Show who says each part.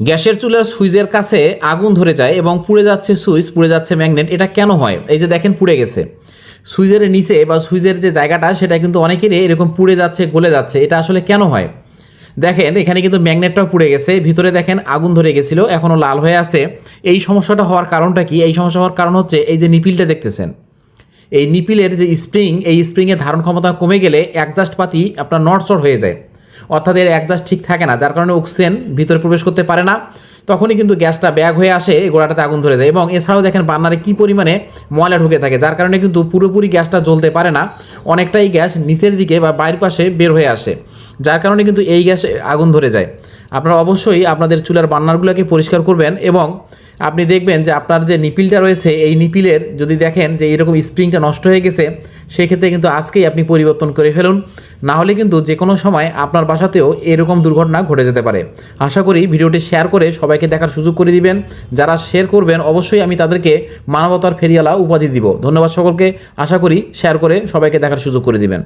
Speaker 1: গ্যাসের চুলার সুইচের কাছে আগুন ধরে যায় এবং পুড়ে যাচ্ছে সুইচ, পুড়ে যাচ্ছে ম্যাগনেট। এটা কেন হয়? এই যে দেখেন, পুড়ে গেছে। সুইচের নিচে বা সুইচের যে জায়গাটা, সেটা কিন্তু অনেকেরই এরকম পুড়ে যাচ্ছে, গলে যাচ্ছে। এটা আসলে কেন হয়? দেখেন, এখানে কিন্তু ম্যাগনেটটাও পুড়ে গেছে। ভিতরে দেখেন, আগুন ধরে গেছিল এখনও লাল হয়ে আছে। এই সমস্যাটা হওয়ার কারণটা কি? এই সমস্যা হওয়ার কারণ হচ্ছে, এই যে নিপিলটা দেখতেছেন। এই নিপিলের যে স্প্রিং, এই স্প্রিংয়ের ধারণ ক্ষমতা কমে গেলে অ্যাডজাস্ট পাতি আপনার নটচট হয়ে যায়। অর্থাৎ এর অ্যাডজাস্ট ঠিক থাকে না, যার কারণে অক্সিজেন ভিতরে প্রবেশ করতে পারে না। তখনই কিন্তু গ্যাসটা ব্যাগ হয়ে আসে গোড়াটাতে আগুন ধরে যায়। এবং এছাড়াও দেখেন বান্নারে কী পরিমাণে ময়লা ঢুকে থাকে, যার কারণে কিন্তু পুরোপুরি গ্যাসটা জ্বলতে পারে না। অনেকটাই গ্যাস নিচের দিকে বা বাইরের পাশে বের হয়ে আসে, যার কারণে কিন্তু এই গ্যাসে আগুন ধরে যায়। আপনারা অবশ্যই আপনাদের চুলার বান্নারগুলোকে পরিষ্কার করবেন এবং আপনি দেখবেন যে আপনার যে নিপিলটা রয়েছে, এই নিপিলের যদি দেখেন যে এরকম স্প্রিংটা নষ্ট হয়ে গেছে, সেক্ষেত্রে কিন্তু আজকেই আপনি পরিবর্তন করে ফেলুন। না হলে কিন্তু যে কোনো সময় আপনার বাসাতেও এরকম দুর্ঘটনা ঘটে যেতে পারে। আশা করি ভিডিওটি শেয়ার করে সবাইকে দেখার সুযোগ করে দিবেন। যারা শেয়ার করবেন, অবশ্যই আমি তাদেরকে মানবতার ফেরিয়ালা উপাধি দিব। ধন্যবাদ সকলকে। আশা করি শেয়ার করে সবাইকে দেখার সুযোগ করে দিবেন।